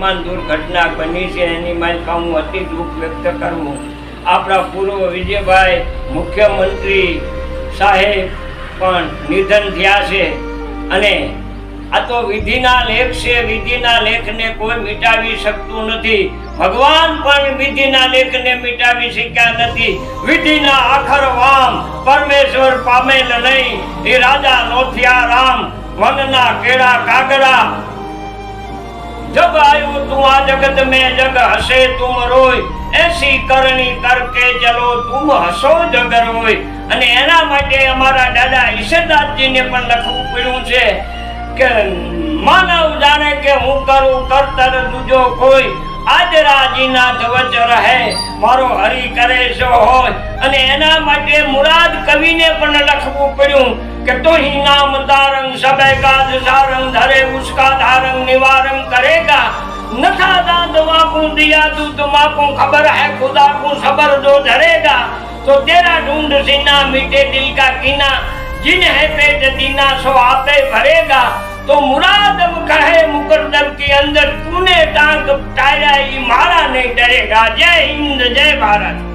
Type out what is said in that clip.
વિમાન દુર્ઘટના બની છે, એની માલિકા હું અતિ દુઃખ વ્યક્ત કરું આપણા પૂર્વ વિજયભાઈ મુખ્યમંત્રી સાહેબ પણ નિધન થયા છે. અને આ તો વિધિના લેખ છે, વિધિના લેખને કોઈ મિટાવી શકતું નથી. ભગવાન પણ વિધિના લેખને મિટાવી શક્યા નથી. વિધિના આખર વામ પરમેશ્વર પામેલ નહીં. એ રાજા નોથિયા રામ વનના કેળા કાગડા જગ તું તું આ જગત મેં જગ હસે તું રોય. એસી કરણી કરકે જલો તું હસો જગર અને એના માટે અમારા દાદા ઈશરદાસજીને પણ લખવું પડ્યું છે કે માનવ જાણે કે હું કરું, કરતર દુજો કોઈ. આજરાજીના ધ્વજ રહે, મારો હરી કરે જો હોય. અને એના માટે મુરાદ કવિને પણ લખવું પડ્યું કે તો હી નામ તારંગ સબે કાજ સારંગ ધરે, ઉસકા ધારંગ નિવારંગ કરેગા. करेगा नथा दांत को दिया तू तुम्हाको खबर है खुदा को सबर जो धरेगा तो तेरा ढूंढ सीना मीठे दिल का कीना जिन है पेट दीना सो आपे भरेगा तो मुराद कहे मुकद्दर के अंदर तूने टांग टाया ये मारा नहीं डरेगा जय हिंद जय भारत